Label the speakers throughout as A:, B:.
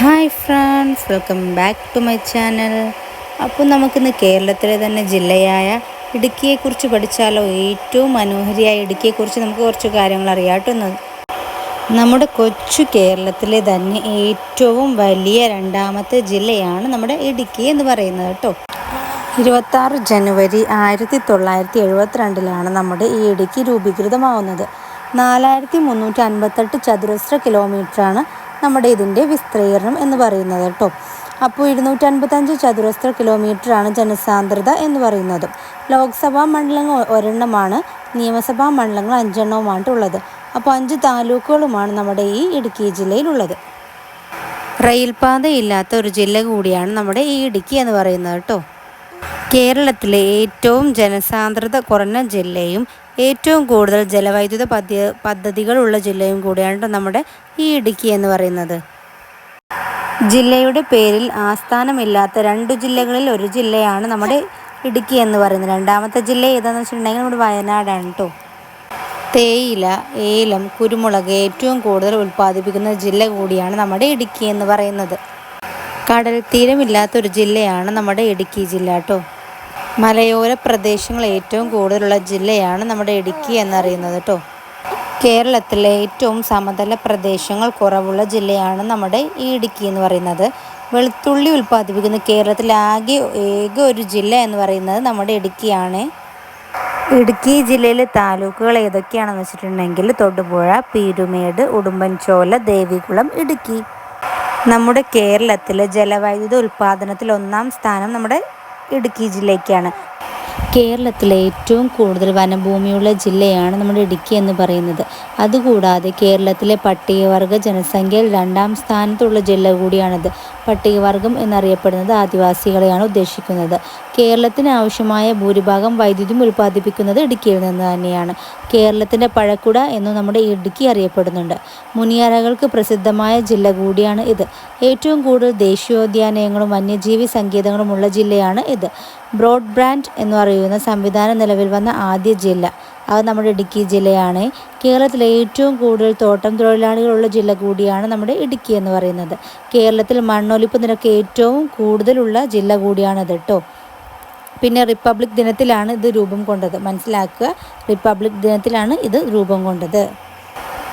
A: Hi friends welcome back to my channel. അപ്പോൾ നമുക്കിന്ന് കേരളത്തിലെ തന്നെ ജില്ലയായ ഇടുക്കിയെക്കുറിച്ച് പഠിച്ചാലോ? ഏറ്റവും മനോഹരിയായ ഇടുക്കിയെക്കുറിച്ച് നമുക്ക് കുറച്ച് കാര്യങ്ങൾ അറിയാട്ടുന്നത് നമ്മുടെ കൊച്ചു കേരളത്തിലെ തന്നെ ഏറ്റവും വലിയ രണ്ടാമത്തെ ജില്ലയാണ് നമ്മുടെ ഇടുക്കി എന്ന് പറയുന്നത് കേട്ടോ. ഇരുപത്താറ് ജനുവരി ആയിരത്തി തൊള്ളായിരത്തി എഴുപത്തിരണ്ടിലാണ് നമ്മുടെ ഈ ഇടുക്കി രൂപീകൃതമാവുന്നത്. നാലായിരത്തി മുന്നൂറ്റി അൻപത്തെട്ട് ചതുരശ്ര കിലോമീറ്ററാണ് നമ്മുടെ ഇതിന്റെ വിസ്തീർണം എന്ന് പറയുന്നത് കേട്ടോ. അപ്പോൾ ഇരുന്നൂറ്റി അൻപത്തഞ്ച് ചതുരശ്ര കിലോമീറ്ററാണ് ജനസാന്ദ്രത എന്ന് പറയുന്നത്. ലോക്സഭാ മണ്ഡലങ്ങൾ ഒരെണ്ണമാണ് നിയമസഭാ മണ്ഡലങ്ങൾ അഞ്ചെണ്ണവുമാണ് ഉള്ളത് അപ്പോൾ അഞ്ച് താലൂക്കുകളുമാണ് നമ്മുടെ ഈ ഇടുക്കി ജില്ലയിലുള്ളത്. റെയിൽപാതയില്ലാത്ത ഒരു ജില്ല കൂടിയാണ് നമ്മുടെ ഈ ഇടുക്കി എന്ന് പറയുന്നത് കേട്ടോ. കേരളത്തിലെ ഏറ്റവും ജനസാന്ദ്രത കുറഞ്ഞ ജില്ലയും ഏറ്റവും കൂടുതൽ ജലവൈദ്യുത പദ്ധ പദ്ധതികളുള്ള ജില്ലയും കൂടിയാണ് നമ്മുടെ ഈ ഇടുക്കി എന്ന് പറയുന്നത്. ജില്ലയുടെ പേരിൽ ആസ്ഥാനമില്ലാത്ത രണ്ട് ജില്ലകളിൽ ഒരു ജില്ലയാണ് നമ്മുടെ ഇടുക്കി എന്ന് പറയുന്നത്. രണ്ടാമത്തെ ജില്ല ഏതാണെന്ന് വെച്ചിട്ടുണ്ടെങ്കിൽ നമ്മുടെ വയനാടാണ് കേട്ടോ തേയില ഏലം കുരുമുളക് ഏറ്റവും കൂടുതൽ ഉൽപ്പാദിപ്പിക്കുന്ന ജില്ല കൂടിയാണ് നമ്മുടെ ഇടുക്കി എന്ന് പറയുന്നത്. കടൽ തീരമില്ലാത്തൊരു ജില്ലയാണ് നമ്മുടെ ഇടുക്കി ജില്ല കേട്ടോ മലയോര പ്രദേശങ്ങൾ ഏറ്റവും കൂടുതലുള്ള ജില്ലയാണ് നമ്മുടെ ഇടുക്കി എന്നറിയുന്നത് കേട്ടോ കേരളത്തിലെ ഏറ്റവും സമതല പ്രദേശങ്ങൾ കുറവുള്ള ജില്ലയാണ് നമ്മുടെ ഈ ഇടുക്കി എന്ന് പറയുന്നത്. വെളുത്തുള്ളി ഉൽപ്പാദിപ്പിക്കുന്ന കേരളത്തിലെ ആകെ ഏക ഒരു ജില്ല എന്ന് പറയുന്നത് നമ്മുടെ ഇടുക്കിയാണ്. ഇടുക്കി ജില്ലയിലെ താലൂക്കുകൾ ഏതൊക്കെയാണെന്ന് വെച്ചിട്ടുണ്ടെങ്കിൽ തൊടുപുഴ പീരുമേട് ഉടുമ്പൻചോല ദേവികുളം ഇടുക്കി. നമ്മുടെ കേരളത്തിലെ ജലവൈദ്യുത ഉൽപ്പാദനത്തിൽ ഒന്നാം സ്ഥാനം നമ്മുടെ ഇടുക്കി ജില്ലയ്ക്കാണ്. കേരളത്തിലെ ഏറ്റവും കൂടുതൽ വനഭൂമിയുള്ള ജില്ലയാണ് നമ്മുടെ ഇടുക്കി എന്ന് പറയുന്നത്. അതുകൂടാതെ കേരളത്തിലെ പട്ടികവർഗ ജനസംഖ്യയിൽ രണ്ടാം സ്ഥാനത്തുള്ള ജില്ല കൂടിയാണിത്. പട്ടികവർഗം എന്നറിയപ്പെടുന്നത് ആദിവാസികളെയാണ് ഉദ്ദേശിക്കുന്നത്. കേരളത്തിന് ആവശ്യമായ ഭൂരിഭാഗം വൈദ്യുതി ഉൽപ്പാദിപ്പിക്കുന്നത് ഇടുക്കിയിൽ നിന്ന് തന്നെയാണ്. കേരളത്തിന്റെ പഴക്കുട എന്നും നമ്മുടെ ഇടുക്കി അറിയപ്പെടുന്നുണ്ട്. മുനിയറകൾക്ക് പ്രസിദ്ധമായ ജില്ല കൂടിയാണ് ഇത്. ഏറ്റവും കൂടുതൽ ദേശീയോദ്യാനങ്ങളും വന്യജീവി സങ്കേതങ്ങളുമുള്ള ജില്ലയാണ് ഇത്. ബ്രോഡ്ബ്രാൻഡ് എന്ന് പറയുന്ന സംവിധാനം നിലവിൽ വന്ന ആദ്യ ജില്ല. അത് നമ്മുടെ ഇടുക്കി ജില്ലയാണ്. കേരളത്തിലെ ഏറ്റവും കൂടുതൽ തോട്ടം തൊഴിലാളികളുള്ള ജില്ല കൂടിയാണ് നമ്മുടെ ഇടുക്കി എന്ന് പറയുന്നത്. കേരളത്തിൽ മണ്ണൊലിപ്പ് നിരക്ക് ഏറ്റവും കൂടുതലുള്ള ജില്ല കൂടിയാണത് കേട്ടോ പിന്നെ റിപ്പബ്ലിക് ദിനത്തിലാണ് ഇത് രൂപം കൊണ്ടത്. മനസ്സിലാക്കുക. റിപ്പബ്ലിക് ദിനത്തിലാണ് ഇത് രൂപം കൊണ്ടത്.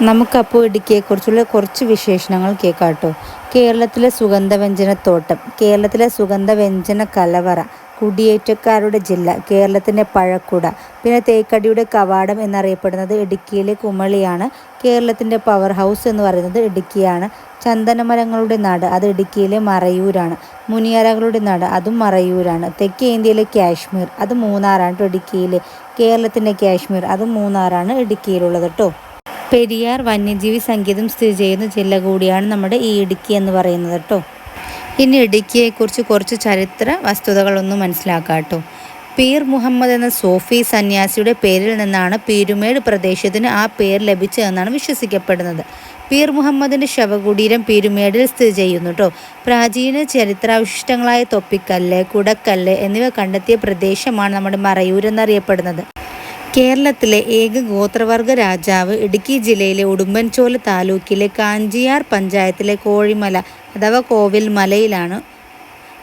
A: നമുക്കപ്പോൾ ഇടുക്കിയെക്കുറിച്ചുള്ള കുറച്ച് വിശേഷണങ്ങൾ കേൾക്കാം കേട്ടോ കേരളത്തിലെ സുഗന്ധവ്യഞ്ജനത്തോട്ടം. കേരളത്തിലെ സുഗന്ധവ്യഞ്ജന കലവറ. കുടിയേറ്റക്കാരുടെ ജില്ല കേരളത്തിന്റെ പഴക്കുട. പിന്നെ തേക്കടിയുടെ കവാടം എന്നറിയപ്പെടുന്നത് ഇടുക്കിയിലെ കുമളിയാണ്. കേരളത്തിന്റെ പവർ ഹൗസ് എന്ന് പറയുന്നത് ഇടുക്കിയാണ്. ചന്ദനമരങ്ങളുടെ നാട് അത് ഇടുക്കിയിലെ മറയൂരാണ്. മുനിയറകളുടെ നാട് അതും മറയൂരാണ്. തെക്കേ ഇന്ത്യയിലെ കാശ്മീർ അത് മൂന്നാറാണ് ഇടുക്കിയിലെ. കേരളത്തിന്റെ കാശ്മീർ അത് മൂന്നാറാണ് ഇടുക്കിയിലുള്ളത് കേട്ടോ പെരിയാർ വന്യജീവി സംഗീതം സ്ഥിതി ചെയ്യുന്ന ജില്ല കൂടിയാണ് നമ്മുടെ ഈ ഇടുക്കി എന്ന് പറയുന്നത് കേട്ടോ ഇനി ഇടുക്കിയെക്കുറിച്ച് കുറച്ച് ചരിത്ര വസ്തുതകളൊന്നും മനസ്സിലാക്കാട്ടോ. പീർ മുഹമ്മദ് എന്ന സോഫി സന്യാസിയുടെ പേരിൽ നിന്നാണ് പീരുമേട് പ്രദേശത്തിന് ആ പേര് ലഭിച്ചതെന്നാണ് വിശ്വസിക്കപ്പെടുന്നത്. പീർ മുഹമ്മദിന്റെ ശവകുടീരം പീരുമേടിൽ സ്ഥിതി ചെയ്യുന്നു കേട്ടോ പ്രാചീന ചരിത്രാവശിഷ്ടങ്ങളായ തൊപ്പിക്കല്ല് കുടക്കല്ല് എന്നിവ കണ്ടെത്തിയ പ്രദേശമാണ് നമ്മുടെ മറയൂർ എന്നറിയപ്പെടുന്നത്. കേരളത്തിലെ ഏക ഗോത്രവർഗ രാജാവ് ഇടുക്കി ജില്ലയിലെ ഉടുമ്പൻചോല താലൂക്കിലെ കാഞ്ചിയാർ പഞ്ചായത്തിലെ കോഴിമല അഥവാ കോവിൽ മലയിലാണ്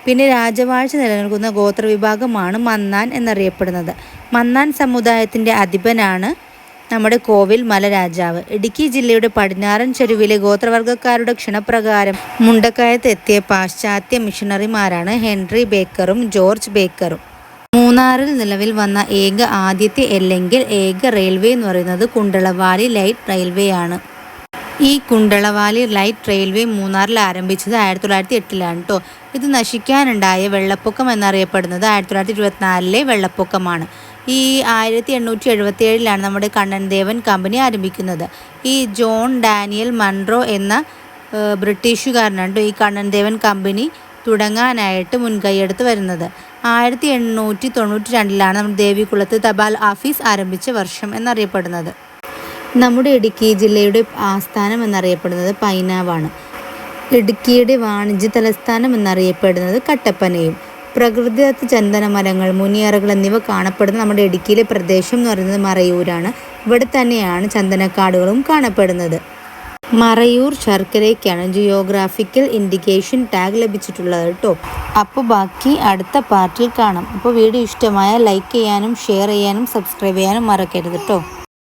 A: പിന്നെ രാജവാഴ്ച നിലനിൽക്കുന്ന ഗോത്രവിഭാഗമാണ് മന്നാൻ എന്നറിയപ്പെടുന്നത്. മന്നാൻ സമുദായത്തിന്റെ അധിപനാണ് നമ്മുടെ കോവിൽ മല രാജാവ്. ഇടുക്കി ജില്ലയുടെ പടിഞ്ഞാറൻ ചെരുവിലെ ഗോത്രവർഗക്കാരുടെ ക്ഷണപ്രകാരം മുണ്ടക്കയത്ത് എത്തിയ പാശ്ചാത്യ മിഷണറിമാരാണ് ഹെൻറി ബേക്കറും ജോർജ് ബേക്കറും. മൂന്നാറിൽ നിലവിൽ വന്ന ഏക ആദ്യത്തെ അല്ലെങ്കിൽ ഏക റെയിൽവേ എന്ന് പറയുന്നത് കുണ്ടളവാലി ലൈറ്റ് റെയിൽവേ ആണ്. ഈ കുണ്ടളവാലി ലൈറ്റ് റെയിൽവേ മൂന്നാറിൽ ആരംഭിച്ചത് ആയിരത്തി തൊള്ളായിരത്തി എട്ടിലാണ് കേട്ടോ ഇത് നശിക്കാനുണ്ടായ വെള്ളപ്പൊക്കം എന്നറിയപ്പെടുന്നത് ആയിരത്തി തൊള്ളായിരത്തി ഇരുപത്തിനാലിലെ വെള്ളപ്പൊക്കമാണ്. ഈ ആയിരത്തി എണ്ണൂറ്റി എഴുപത്തി ഏഴിലാണ് നമ്മുടെ കണ്ണൻ ദേവൻ കമ്പനി ആരംഭിക്കുന്നത്. ഈ ജോൺ ഡാനിയൽ മൺട്രോ എന്ന ബ്രിട്ടീഷുകാരനാണ് ഈ കണ്ണൻ ദേവൻ കമ്പനി തുടങ്ങാനായിട്ട് മുൻകൈയെടുത്ത് വരുന്നത്. ആയിരത്തി എണ്ണൂറ്റി തൊണ്ണൂറ്റി രണ്ടിലാണ് നമ്മുടെ ദേവികുളത്ത് തപാൽ ഓഫീസ് ആരംഭിച്ച വർഷം എന്നറിയപ്പെടുന്നത്. നമ്മുടെ ഇടുക്കി ജില്ലയുടെ ആസ്ഥാനം എന്നറിയപ്പെടുന്നത് പൈനാവാണ്. ഇടുക്കിയുടെ വാണിജ്യ തലസ്ഥാനം എന്നറിയപ്പെടുന്നത് കട്ടപ്പനയും. പ്രകൃതിദത്ത ചന്ദന മരങ്ങൾ മുനിയറകൾ എന്നിവ കാണപ്പെടുന്ന നമ്മുടെ ഇടുക്കിയിലെ പ്രദേശം എന്ന് പറയുന്നത് മറയൂരാണ്. ഇവിടെ തന്നെയാണ് ചന്ദനക്കാടുകളും കാണപ്പെടുന്നത്. മറയൂർ ശർക്കരയ്ക്കാണ് ജിയോഗ്രാഫിക്കൽ ഇൻഡിക്കേഷൻ ടാഗ് ലഭിച്ചിട്ടുള്ളത് കേട്ടോ അപ്പോൾ ബാക്കി അടുത്ത പാർട്ടിൽ കാണാം. അപ്പോൾ വീഡിയോ ഇഷ്ടമായ ലൈക്ക് ചെയ്യാനും ഷെയർ ചെയ്യാനും സബ്സ്ക്രൈബ് ചെയ്യാനും മറക്കരുത് കേട്ടോ